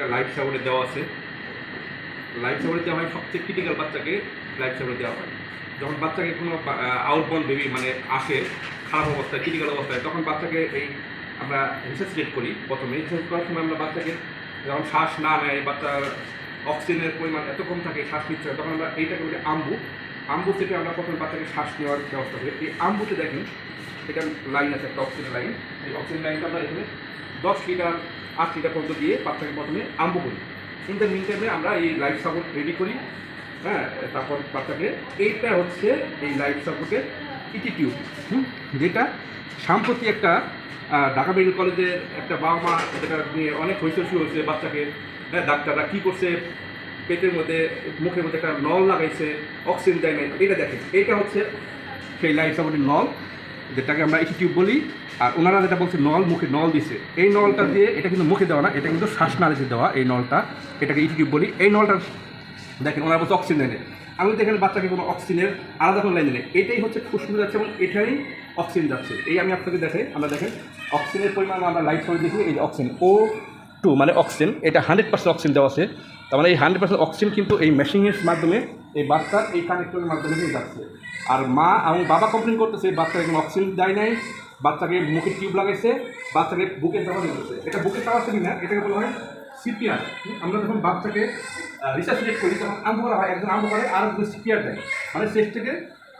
একটা লাইফ সাবনে দেওয়া আছে। লাইফ সাবনে দেওয়া হয় সবচেয়ে ক্রিটিক্যাল বাচ্চাকে লাইফ সাবনে দেওয়া হয়। যখন বাচ্চাকে কোনো আউটবর্ন বেবি মানে আসে, খারাপ অবস্থায় ক্রিটিক্যাল অবস্থায়, তখন বাচ্চাকে এই আমরা রিসার্চিটেট করি প্রথমে। রিসার্চ করার সময় আমরা বাচ্চাকে যখন শ্বাস না নেয়, বাচ্চার অক্সিজেনের পরিমাণ এত কম থাকে, শ্বাস নিচ্ছে তখন আমরা এইটাকে বলি আম্বু। আম্বু থেকে আমরা প্রথমে বাচ্চাকে শ্বাস নেওয়ার ব্যবস্থা করি। এই আম্বুতে দেখেন, এটা লাইন আছে, একটা অক্সিজেন লাইন এই অক্সিজেন লাইনটা আমরা এখানে দশ লিটার লিটার পর্যন্ত দিয়ে বাচ্চাকে প্রথমে আম্বু করি। ইন দ্য মিন টাইমে আমরা এই লাইফ সাপোর্ট রেডি করি। হ্যাঁ তারপর বাচ্চাকে এইটা হচ্ছে এই লাইফ সাপোর্টের ইটি টিউব হুম, যেটা সাম্প্রতি একটা ঢাকা মেডিকেল কলেজের একটা বাবা মা যেটা নিয়ে অনেক হৈসস্যি হয়েছে বাচ্চাকে। হ্যাঁ ডাক্তাররা কী করছে? পেটের মধ্যে মুখের মধ্যে একটা নল লাগাইছে অক্সিজেন দেয় এটা দেখেন এটা হচ্ছে সেই লাইফ সাপোর্টের নল। যেটাকে আমরা ইসি টিউব বলি, আর ওনারা যেটা বলছে, নল মুখে নল দিছে। এই নলটা দিয়ে এটা কিন্তু মুখে দেওয়া না, এটা কিন্তু শ্বাসনালীতে দেওয়া এই নলটা, এটাকে ইটি টিউব বলি। এই নলটা, দেখেন, ওনারা বলছে অক্সিজেন নেয় আমি দেখেন বাচ্চাকে কোনো অক্সিজেনের আলাদা কোনো লাইন এটাই হচ্ছে ফুসফুস যাচ্ছে এবং এটাই অক্সিজেন যাচ্ছে। এই আমি আপনাকে দেখাই, আমরা দেখেন অক্সিজেনের পরিমাণ আমরা লাইট করে দেখি, এই অক্সিজেন ও টু মানে অক্সিজেন এটা হান্ড্রেড পার্সেন্ট অক্সিজেন দেওয়া আছে। তার মানে এই হান্ড্রেড পার্সেন্ট অক্সিজেন কিন্তু এই মেশিনের মাধ্যমে, এই বাচ্চার এই কানেক্টরের মাধ্যমে দিয়ে যাচ্ছে। আর মা এবং বাবা কমপ্লেন করতেছে বাচ্চাকে কোনো অক্সিজেন দেয় নাই, বাচ্চাকে মুখে টিউব লাগাইছে, বাচ্চাকে বুকের চাপা দিতেছে এটা বুকের চাপা আছে কিনা, এটাকে বলা হয় সিপিআর আমরা যখন বাচ্চাকে রিসার্চিটেট করি, তখন আম্বু করা হয়, একজন আম্বু করে আর একজন সিপিআর দেয়। মানে চেস্টটাকে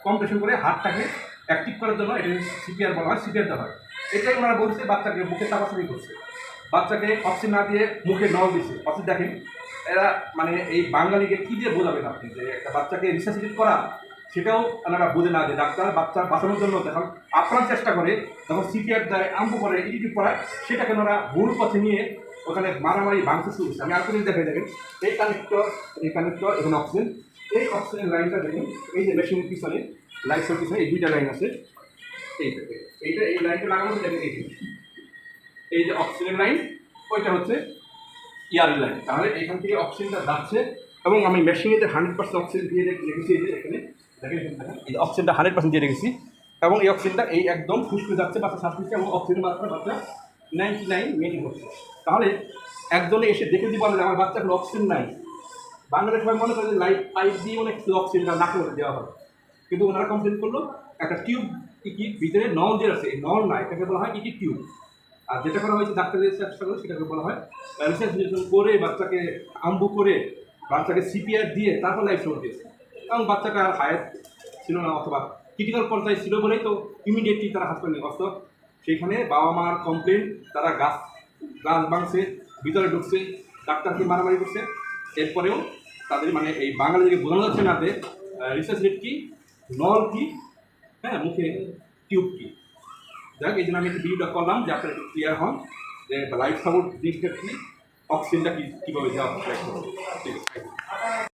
কম্প্রেশন করে হাতটাকে অ্যাক্টিভ করার জন্য এটা সিপিআর বলা হয় সিপিআর দেওয়া হয়। এটাই ওনারা বলছে, বাচ্চাকে মুখে চাপাচাপি করছে বাচ্চাকে অক্সিজেন না দিয়ে মুখে নল দিচ্ছে অক্সিজেন দেখেন, এরা মানে এই বাঙালিকে কী দিয়ে বোঝাবেন আপনি? যে একটা বাচ্চাকে রিসার্চিটেট করা, সেটাও ওনারা বোঝে না যে ডাক্তার বাচ্চা বাঁচানোর জন্য যখন আপ্রাণ চেষ্টা করে, যখন সিপিআর দেয় আম্বু করে ইডিটিভ করায় সেটাকে ওনারা ভুল পথে নিয়ে ওখানে মারামারি ভাঙতে শুরু করছে। আমি আর কোনো দেখে দেখেন, এই কানেক্টর এই কানেক্টর এখানে অক্সিজেন এই অক্সিজেন লাইনটা দেখেন, এই যে মেশিনের পিছনে লাইটসের পিছনে, এই দুইটা লাইন আছে। এইটা এইটা এই লাইনটা লাগানো দেখেন, এই। এই যে অক্সিজেন লাইন ওইটা হচ্ছে ইয়ার লাইন তাহলে এখান থেকে অক্সিজেনটা যাচ্ছে এবং আমি মেশিনেতে হান্ড্রেড পার্সেন্ট অক্সিজেন দিয়ে রেখে- রেখেছি, এই যে এখানে, দেখেন এই অক্সিজেনটা হান্ড্রেড পার্সেন্ট দিয়ে রেখেছি। এবং এই অক্সিজেনটা এই একদম ফুসফুস যাচ্ছে, বাচ্চা নিচ্ছে এবং অক্সিজেন মাত্রা বাচ্চা নাইনটি নাইন মেনটেন হচ্ছে তাহলে একজনে এসে দেখে দিয়ে বলে আমার বাচ্চার কোনো অক্সিজেন নাই। বাংলাদেশ সবাই মনে করে যে লাইট পাইপ দিয়ে অনেক অক্সিজেনটা নাকে দেওয়া হবে কিন্তু ওনারা কমপ্লেন করল, একটা টিউব কি ভিতরে নল দিয়ে আছে। এই নল নাই এটাকে বলা হয় ইটি টিউব আর যেটা করা হয়েছে ডাক্তারের চেষ্টা করে সেটাকে বলা হয় রিসার্চ করে বাচ্চাকে আম্বু করে বাচ্চাকে সিপিআর দিয়ে তারপর লাইফ সাপোর্ট দিয়েছে। এবং বাচ্চাটা হায়াত ছিল না অথবা ক্রিটিক্যাল পর্যায়ে ছিল বলেই তো ইমিডিয়েটলি তারা হাসপাতালে নিয়ে সেইখানে বাবা মার কমপ্লেন তারা গাছ গাছ ভাঙছে, ভিতরে ঢুকছে, ডাক্তারকে মারামারি করছে। এরপরেও তাদের মানে এই বাঙালিকে বোঝানো যাচ্ছে না যে রিসার্চ রেট কি, নল কি হ্যাঁ মুখে টিউব কি। যাক, এই জন্য আমি একটু ভিডিওটা করলাম, যে আপনারা একটু ক্লিয়ার হন যে লাইফ সাপোর্ট জিনিসটা কি অক্সিজেনটা কী কীভাবে দেওয়া হবে ঠিক আছে